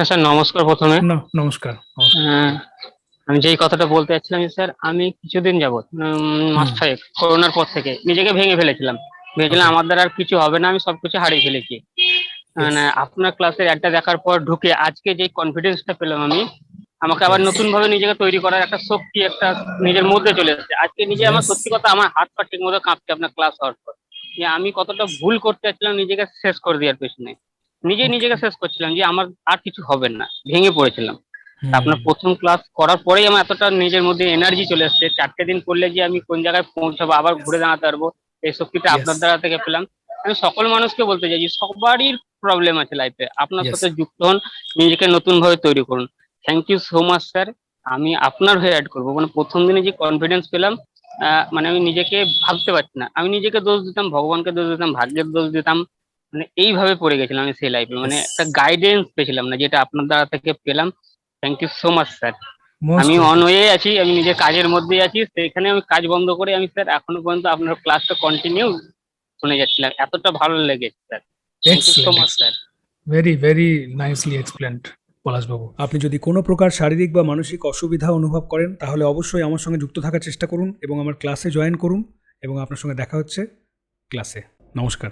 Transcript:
হ্যাঁ স্যার নমস্কার প্রথমে। নমস্কার। আহ, আমি যেই কথাটা বলতে চাচ্ছিলাম যে, স্যার আমি কিছুদিন যাবত মাস ছয়েক করোনার পর থেকে নিজেকে ভেঙে ফেলেছিলাম। ভেবেছিলাম আমার দ্বারা আর কিছু হবে না আমি সবকিছু হারিয়ে ফেলেছি। মানে আপনার ক্লাসের একটা দেখার পর ঢুকে আজকে যে কনফিডেন্সটা পেলাম আমি আমাকে আবার নতুন ভাবে নিজেকে তৈরি করার একটা শক্তি একটা নিজের মধ্যে চলে এসেছে। আজকে নিজে আমার সত্যি কথা আমার হাত পা ঠিক মতো কাঁপছে আপনার ক্লাস হওয়ার পর। যে আমি কতটা ভুল করতে যাচ্ছিলাম নিজেকে শেষ করে দেওয়ার পেছনে। নিজে নিজেকে শেষ করছিলাম যে আমার আর কিছু হবে না ভেঙে পড়েছিলাম। আপনার প্রথম ক্লাস করার পরেই আমার এতটা নিজের মধ্যে এনার্জি চলে এসছে চারটে দিন করলে যে আমি কোন জায়গায় পৌঁছাবো আবার ঘুরে দাঁড়াতে পারব এই শক্তিটা আপনার দ্বারা থেকে পেলাম। আমি সকল মানুষকে বলতে চাই যে সবারই প্রবলেম আছে লাইফে আপনার সাথে যুক্ত হন নিজেকে নতুন ভাবে তৈরি করুন। Thank you so much sir আমি আপনার হয়ে অ্যাড করব। মানে প্রথম দিনে যে কনফিডেন্স পেলাম আহ, মানে আমি নিজেকে ভাবতে পারছি না। আমি নিজেকে দোষ দিতাম ভগবানকে দোষ দিতাম ভাগ্যের দোষ দিতাম। মানে এইভাবে পড়ে গেছিলাম আমি সেই লাইফে মানে একটা গাইডেন্স পেয়েছিলাম না যেটা আপনার দ্বারা থেকে পেলাম। Thank you so much sir আমি অন ওয়ে আছি আমি নিজের কাজের মধ্যেই আছি সেখানে আমি কাজ বন্ধ করে আমি স্যার এখনও পর্যন্ত আপনার ক্লাসটা কন্টিনিউ শুনে যাচ্ছিলাম। এতটা ভালো লেগেছে sir thank you so much sir very very nicely explained পলাশবাবু। আপনি যদি কোনো প্রকার শারীরিক বা মানসিক অসুবিধা অনুভব করেন তাহলে অবশ্যই আমার সঙ্গে যুক্ত থাকার চেষ্টা করুন এবং আমার ক্লাসে জয়েন করুন এবং আপনার সঙ্গে দেখা হচ্ছে ক্লাসে নমস্কার।